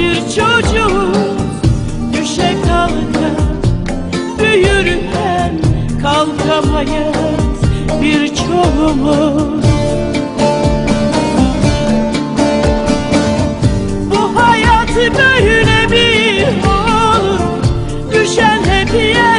bir çocuk Düşe kalka büyür hem kalkamayız. Bir çolumuz. Bu hayat böyle bir olur Düşen hep yer